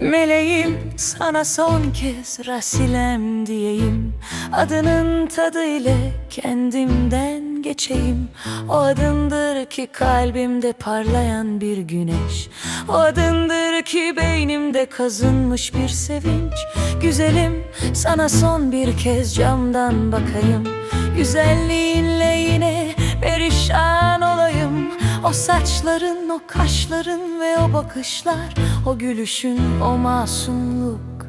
Meleğim sana son kez rasilem diyeyim. Adının tadı ile kendimden geçeyim. O adındır ki kalbimde parlayan bir güneş. O adındır ki beynimde kazınmış bir sevinç. Güzelim sana son bir kez camdan bakayım. Güzelliğinle yine perişan O saçların, o kaşların ve o bakışlar O gülüşün, o masumluk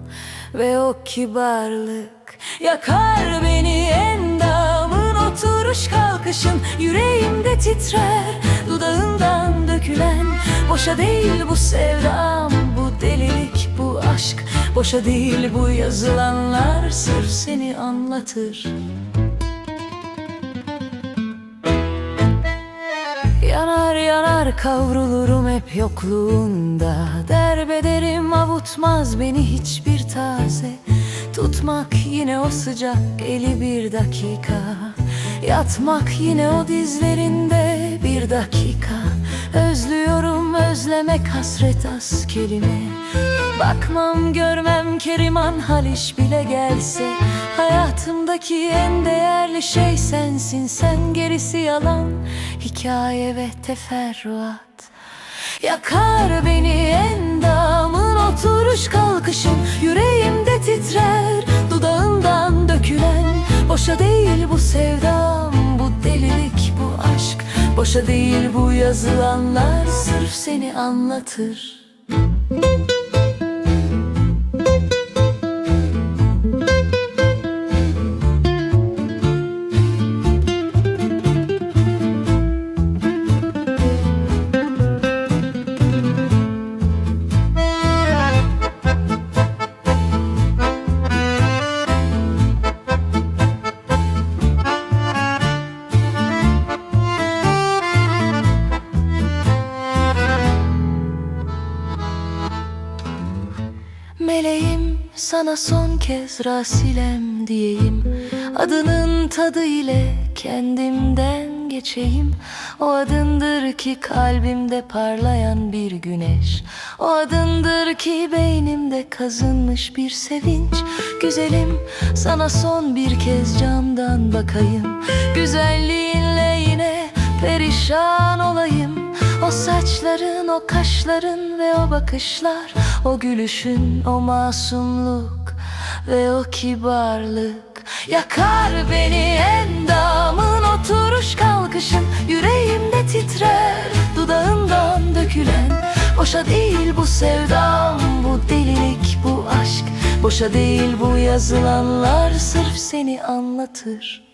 ve o kibarlık. Yakar beni endamın oturuş kalkışın Yüreğimde titrer dudağından dökülen. Boşa değil bu sevdam, bu delilik, bu aşk. Boşa değil bu yazılanlar sırf seni anlatır Yanar kavrulurum hep yokluğunda. Derbederim avutmaz beni hiçbir taze. Tutmak yine o sıcak eli bir dakika. Yatmak yine o dizlerinde bir dakika. Özlüyorum özlemek hasret az Bakmam görmem Keriman Haliç bile gelse. Hayatımdaki en değerli şey sensin Sen gerisi yalan Hikaye ve teferruat. Yakar beni endamın oturuş kalkışın. Yüreğimde titrer dudağından dökülen. Boşa değil bu sevdam bu delilik bu aşk. Boşa değil bu yazılanlar sırf seni anlatır Meleğim sana son kez rasilem diyeyim. Adının tadı ile kendimden geçeyim. O adındır ki kalbimde parlayan bir güneş. O adındır ki beynimde kazınmış bir sevinç. Güzelim sana son bir kez camdan bakayım. Güzelliğinle yine perişan olayım saçların, o kaşların ve o bakışlar O gülüşün, o masumluk ve o kibarlık. Yakar beni endamın oturuş kalkışın Yüreğimde titrer dudağından dökülen. Boşa değil bu sevdam, bu delilik, bu aşk. Boşa değil bu yazılanlar sırf seni anlatır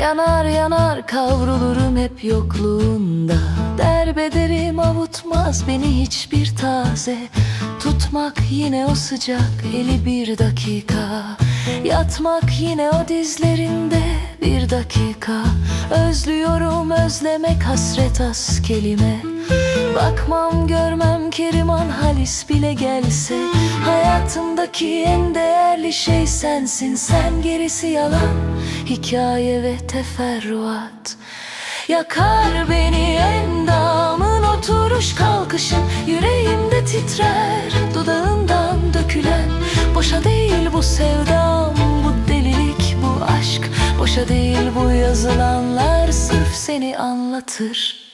Yanar yanar kavrulurum hep yokluğunda. Derbederim avutmaz beni hiçbir taze. Tutmak yine o sıcak eli bir dakika. Yatmak yine o dizlerinde bir dakika. Özlüyorum özlemek hasret az kelime Bakmam görmem Keriman Halis bile gelse. Hayatımdaki en değerli şey sensin. Sen gerisi yalan. Hikaye ve teferruat. Yakar beni endamın oturuş kalkışın Yüreğimde titrer dudağından dökülen. Boşa değil bu sevdam bu delilik bu aşk. Boşa değil bu yazılanlar sırf seni anlatır